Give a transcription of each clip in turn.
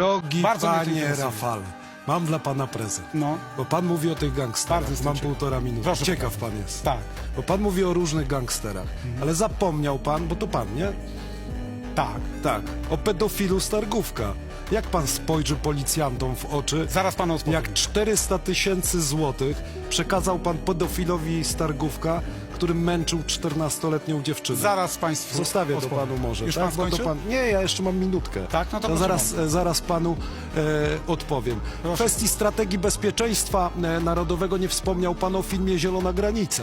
Drogi Bardzo mnie to panie interesuje. Rafale, mam dla pana prezent. No. Bo pan mówi o tych gangsterach. Bardzo jestem Mam ciekaw. półtora minuty. Proszę Ciekaw pan jest. Tak, Bo pan mówi o różnych gangsterach. Ale zapomniał pan, bo to pan, nie? tak. Tak. O pedofilu Stargówka. Jak pan spojrzy policjantom w oczy, Zaraz panu odpowiem. jak 400 tysięcy złotych przekazał pan pedofilowi Stargówka, który męczył 14-letnią dziewczynę? Zaraz państwu Zostawię to odpowiem. panu może. Już tak? pan Bo to skończył? pan... Nie, ja jeszcze mam minutkę. Tak? No to to proszę zaraz, bardzo. e, zaraz panu e, odpowiem. W Proszę kwestii strategii bezpieczeństwa e, narodowego nie wspomniał pan o filmie Zielona Granica.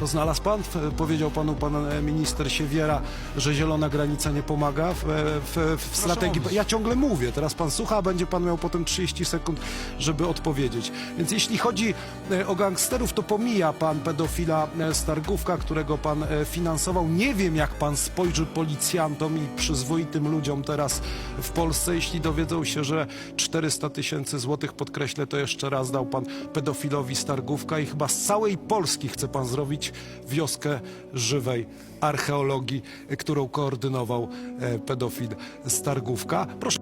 To znalazł pan? Powiedział panu pan e, minister Siewiera, że zielona granica nie pomaga w, e, w, w strategii. Ja ciągle mówię, teraz pan słucha, a będzie pan miał potem 30 sekund, żeby odpowiedzieć. Więc jeśli chodzi e, o gangsterów, to pomija pan pedofila Stargówka, którego pan finansował. Nie wiem, jak pan spojrzy policjantom i przyzwoitym ludziom teraz w Polsce, jeśli dowiedzą się, że 400 tysięcy złotych, podkreślę to jeszcze raz, dał pan pedofilowi Stargówka i chyba z całej Polski chce pan zrobić wioskę żywej archeologii, którą koordynował e, pedofil Stargówka. Proszę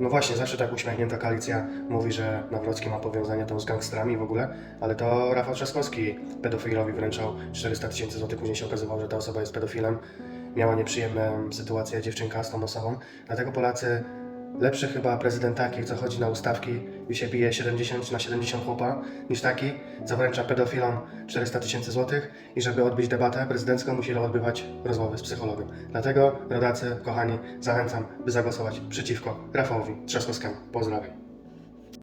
No właśnie, zawsze tak uśmiechnięta koalicja mówi, że Nawrocki ma powiązania tam z gangsterami w ogóle, ale to Rafał Trzaskowski pedofilowi wręczał 400 tysięcy złotych, później się okazywało, że ta osoba jest pedofilem. Miała nieprzyjemną sytuację dziewczynka z tą osobą, dlatego Polacy lepszy chyba prezydent taki, co chodzi na ustawki i się bije 70 na 70 chłopa, niż taki, co wręcza pedofilom 400 tysięcy złotych i żeby odbyć debatę prezydencką musieli odbywać rozmowy z psychologiem. Dlatego, rodacy, kochani, zachęcam, by zagłosować przeciwko Rafałowi Trzaskowskiemu. Pozdrawiam.